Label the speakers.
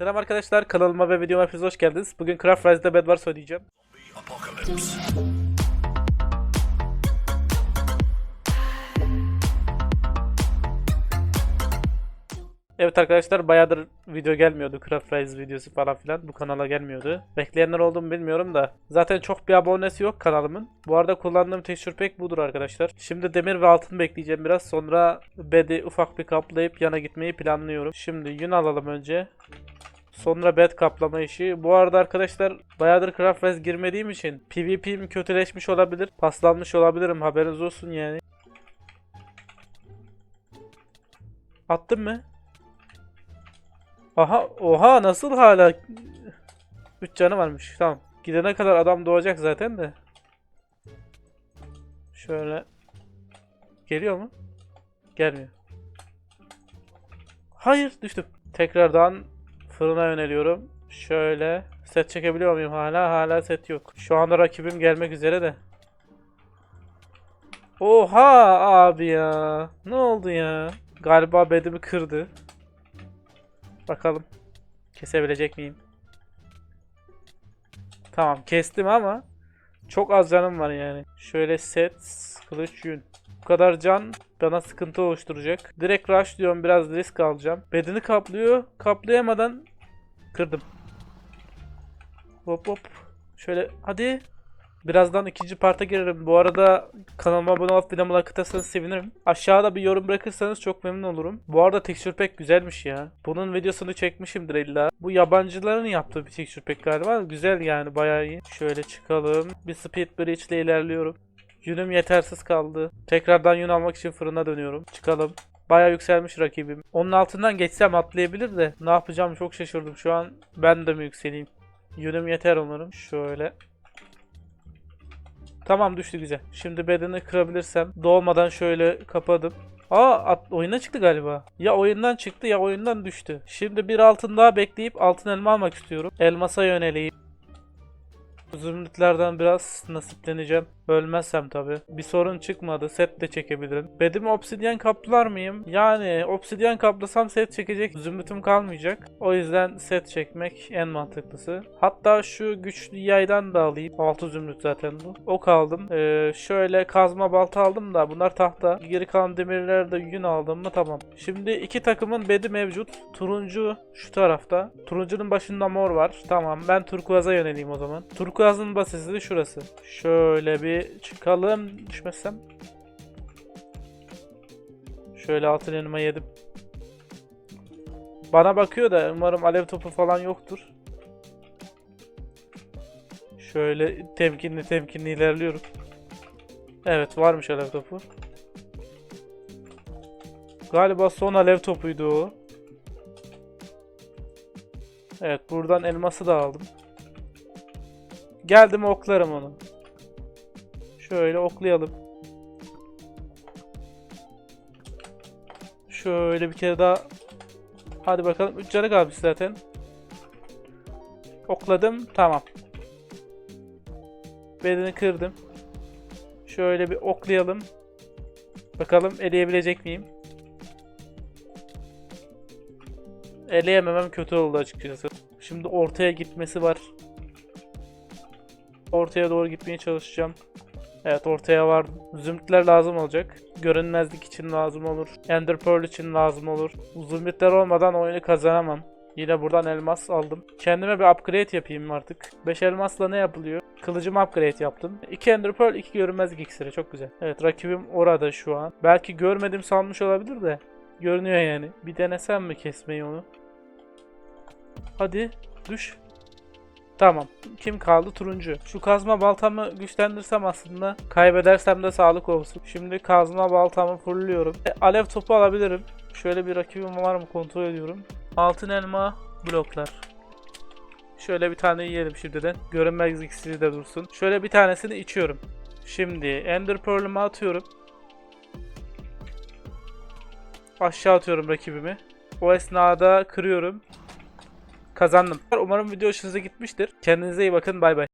Speaker 1: Selam arkadaşlar kanalıma ve videoma hepiniz hoş geldiniz. Bugün Craft Rise'da Bed Wars oynayacağım. Evet arkadaşlar bayağıdır video gelmiyordu. Craft Rise videosu falan filan bu kanala gelmiyordu. Bekleyenler oldu bilmiyorum da. Zaten çok bir abonesi yok kanalımın. Bu arada kullandığım texture pack budur arkadaşlar. Şimdi demir ve altın bekleyeceğim biraz. Sonra bed'i ufak bir kaplayıp yana gitmeyi planlıyorum. Şimdi yün alalım önce. Sonra bed kaplama işi. Bu arada arkadaşlar bayağıdır Craft Rise girmediğim için PvP'm kötüleşmiş olabilir. Paslanmış olabilirim haberiniz olsun yani. Attın mı? Aha oha nasıl hala 3 canı varmış. Tamam. Gidene kadar adam doğacak zaten de. Şöyle geliyor mu? Gelmiyor. Hayır düştüm. Tekrardan fırına yöneliyorum. Şöyle set çekebiliyor muyum hala? Hala set yok. Şu anda rakibim gelmek üzere de. Oha abi ya. Ne oldu ya? Galiba bedimi kırdı. Bakalım. Kesebilecek miyim? Tamam kestim ama çok az canım var yani. Şöyle set, kılıç yün. Bu kadar can bana sıkıntı oluşturacak. Direkt rush diyorum biraz risk alacağım. Bedeni kaplıyor. Kaplayamadan kırdım. Hop hop. Şöyle hadi. Birazdan ikinci parta girerim. Bu arada kanalıma abone olup videomu like atarsanız sevinirim. Aşağıda bir yorum bırakırsanız çok memnun olurum. Bu arada texture pack güzelmiş ya. Bunun videosunu çekmişimdir illa. Bu yabancıların yaptığı bir texture pack galiba. Güzel yani bayağı iyi. Şöyle çıkalım. Bir speed bridge ile ilerliyorum. Yünüm yetersiz kaldı. Tekrardan yün almak için fırına dönüyorum. Çıkalım. Bayağı yükselmiş rakibim. Onun altından geçsem atlayabilir de ne yapacağım çok şaşırdım. Şu an ben de mi yükseleyim? Yünüm yeter umarım. Şöyle Tamam düştü güzel. Şimdi bedeni kırabilirsem doğmadan şöyle kapadım. Aa at, oyuna çıktı galiba. Ya oyundan çıktı ya oyundan düştü. Şimdi bir altın daha bekleyip altın elma almak istiyorum. Elmasa yöneleyim. Zümrütlerden biraz nasipleneceğim. Ölmezsem tabi. Bir sorun çıkmadı. Set de çekebilirim. Bedimi obsidyen kaplar mıyım? Yani obsidyen kaplasam set çekecek. Zümrütüm kalmayacak. O yüzden set çekmek en mantıklısı. Hatta şu güçlü yaydan da alayım. 6 zümrüt zaten bu. Ok aldım. Ee, şöyle kazma balta aldım da bunlar tahta. Geri kalan demirleri de yün aldım mı tamam. Şimdi iki takımın bedi mevcut. Turuncu şu tarafta. Turuncunun başında mor var. Tamam ben turkuaza yöneleyim o zaman. Turkuazın basisi de şurası. Şöyle bir çıkalım düşmezsem. Şöyle altın elma yedim. Bana bakıyor da umarım alev topu falan yoktur. Şöyle temkinli temkinli ilerliyorum. Evet varmış alev topu. Galiba son alev topuydu o. Evet buradan elması da aldım. Geldim oklarım onu. Şöyle oklayalım. Şöyle bir kere daha. Hadi bakalım. 3 canı kalmış zaten. Okladım. Tamam. Bedeni kırdım. Şöyle bir oklayalım. Bakalım eleyebilecek miyim? Eleyememem kötü oldu açıkçası. Şimdi ortaya gitmesi var. Ortaya doğru gitmeye çalışacağım. Evet ortaya vardım. Zümrütler lazım olacak. Görünmezlik için lazım olur. Ender Pearl için lazım olur. Zümrütler olmadan oyunu kazanamam. Yine buradan elmas aldım. Kendime bir upgrade yapayım artık. 5 elmasla ne yapılıyor? Kılıcımı upgrade yaptım. 2 Ender Pearl, 2 görünmezlik iksiri. Çok güzel. Evet rakibim orada şu an. Belki görmedim sanmış olabilir de. Görünüyor yani. Bir denesem mi kesmeyi onu? Hadi düş. Tamam. Kim kaldı? Turuncu. Şu kazma baltamı güçlendirsem aslında kaybedersem de sağlık olsun. Şimdi kazma baltamı fullüyorum. E, alev topu alabilirim. Şöyle bir rakibim var mı kontrol ediyorum. Altın elma bloklar. Şöyle bir tane yiyelim şimdiden. Görünmez iksiri de dursun. Şöyle bir tanesini içiyorum. Şimdi Ender Pearl'ümü atıyorum. Aşağı atıyorum rakibimi. O esnada kırıyorum. Kazandım. Umarım video hoşunuza gitmiştir. Kendinize iyi bakın. Bay bay.